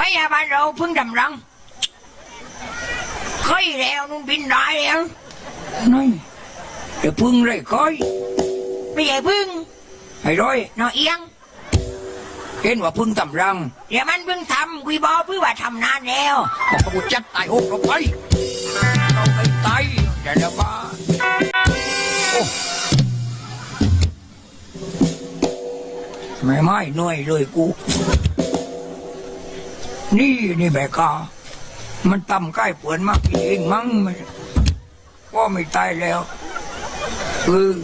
ไปอาบ้านเราเพิ่งดำรังค่อยแล้วนุ่นบินได้แล้วนี่เดี๋ยวพึ่งเลยค่อยไม่ใช่พึ่งไอ้ร้อยนอเอียงเห็นว่าพึ่งตำรังเดี๋ยวมันเพิ่งทำกุยบอเพื่อว่าทำนานแล้วบอกว่ากูจัดตายโอ้เราไปเราไปตายเดี๋ยวเดี๋ยวมาโอ้ไม่ไม่เหนื่อยเลยกู นี่นี่แบกามันตำใกล้เปือนมากกินเองมั้งมันว่าไม่ตายแล้วเออ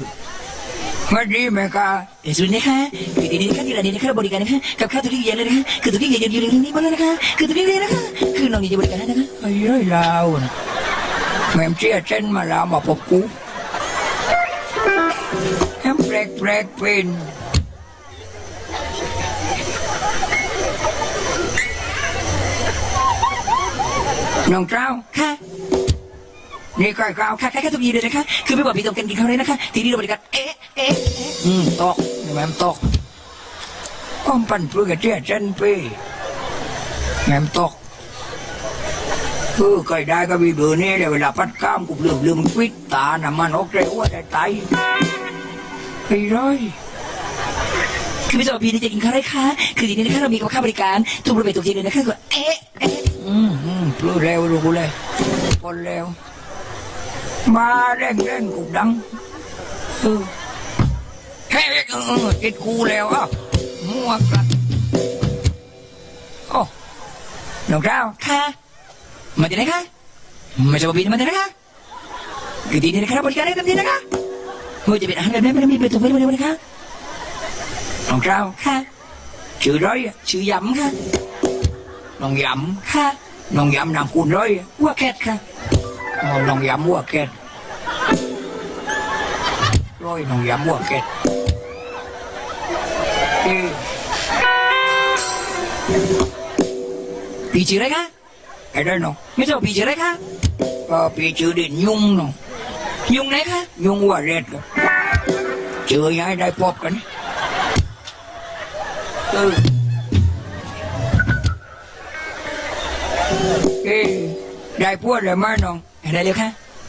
ไม่ดีแม่กาเดี๋ยวสุดนะคะคือดีๆนะคะที่ร้านนี้นะคะเราบริการนะคะกับข้าวทุกอย่างเลยนะคะคือทุกอย่างอยู่ในนี้หมดเลยนะคะคือทุกอย่างเลยนะคะคือน้องนี่จะบริการให้นะคะไอ้เร้ยลาวนะแม่มเชี่ยเส้นมาลาวมาพบกูแฮมแปลกแปลกเป็น น้องเจ้าค่ะนี่ใกล้เก้าค่ะค่ะค่ะทุกอย่างเลยนะคะ คือไม่บอกพี่ต้องการกินข้าวเลยนะคะ ทีนี้เราบริการเอ๊ะเอ๊ะอืมตกนี่แม่มตกอ้อมปั่นเพื่อเชี่ยเส้นไปแม่มตกเออเคยได้ก็มีเบอร์นี้เลยเวลาพัดข้ามกูลืมลืมควิดตาน้ำมันออกใจว่าได้ไตไอ้ร้อยคือไม่บอกพี่จะกินข้าวเลยค่ะคือทีนี้นะคะเรามีกับข้าวบริการทุกบริเวณทุกอย่างเลยนะคะก็เอ๊ะเอ๊ะอื มอืมปลื้อเร็วรู้เลยปนเร็วมาเร่งเร่งกูดังเออเฮ้ยเออเออติดกูแล้วอะมั่วกลัดโอ้น้องเจ้าค่ะมาที่ไหนคะไม่ใช่บอกพี่มาที่ไหนคะคือทีนี้นะคะเราบริการให้เต็มที่นะคะเมื่อจะเป็นอาหารแบบนี้ไม่ได้มีเป็นตัวเป็นเลยนะคะน้องเจ้าค่ะชื่อร้อยอะชื่อยำค่ะน้องยค่ะำ น้องยำนามคุณร้อยวัวแคทค่ะอ๋อน้องยำวัวเกตร้อยน้องยำวัวเกตเอปีชื่ออะไรคะไอ้ได้อน้องไม่ใช่ปีชื่ออะไรคะก็พี่ชื่อเด่นยุงน้องยุงไหนคะยุงว่าเร็ดก็เจอย้ายได้พบกันเออ เอ้ยได้พวดเลยไหมน้องอะไรเร็วค่ะ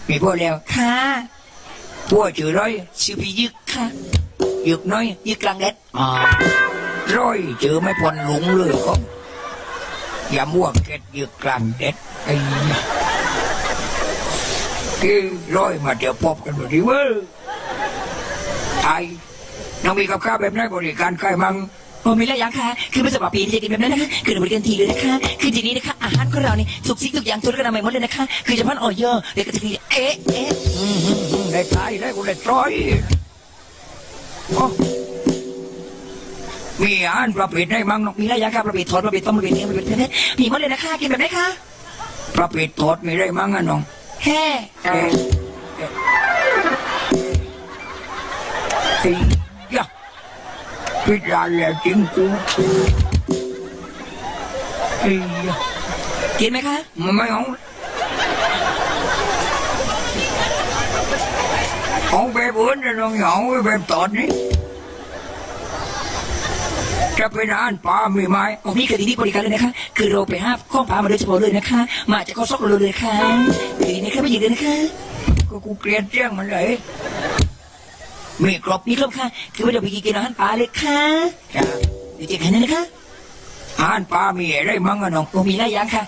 มีพวดแล้วค่ะพวดชื่อร้อยชื่อพี่ยึกค่ะยึกน้อยยึกกลางเด็ดอ่าร้อยเจอไม่พ้นหลงเลยครับอย่ามั่วเก็ดยึกกลางเด็ดไอ้เนี่ยเอ้ยร้อยมาเดี๋ยวพบกันพอดีเว้ยไอ้น้องมีกับข้าวแบบไหนบริการใครมั่งโอ้มีหลายอย่างค่ะ คือไม่ใช่ว่าปีที่จะกินแบบนั้นนะคะ คือเราบริการทีเลยนะคะ คือทีนี้นะคะ อาหารของเรานี่ทุกสิ่งทุกอย่างทุกระดับใหม่หมดเลยนะคะ คือเฉพาะออยอเดี๋ยวก็จะคือเอ๊ะเอ๊ะได้ตายได้กูได้ตร้อยมีอาหารประเภทไหนมั่งน้องมีหลายอย่างค่ะประเภททอดประเภทต้มประเภทเนื้อประเภทเพชรมีหมดเลยนะคะกินแบบไหนคะประเภททอดมีได้มั่งอะน้องแฮ่เอ๊ะเอ๊ะเฮ้ยยะพิจารณาจริงกูเฮ้ยยะ กินไหมคะมันไม่เอาเอาแบบอื่นนะน้องอย่าเอาแบบตอนนี้จะเป็นอาหารปลามีไหมโอ้นี่คือทีนี้บริการเลยนะคะ คือเราไปห้าข้องพามาโดยเฉพาะเลยนะคะ มาจากข้อซอกเราเลยนะคะคือทีนี้ค่ะไม่ยืนเลยนะคะ ก็กูเกลียดเจ้งมันเลยมีครบมีครบค่ะ คือว่าเดี๋ยวไปกินอาหารปลาเลยค่ะจ้ะเดี๋ยวเจอกันนั้นนะคะอาหารปลามีอะไรมั่งอะน้องโอ้มีหลายอย่างค่ะ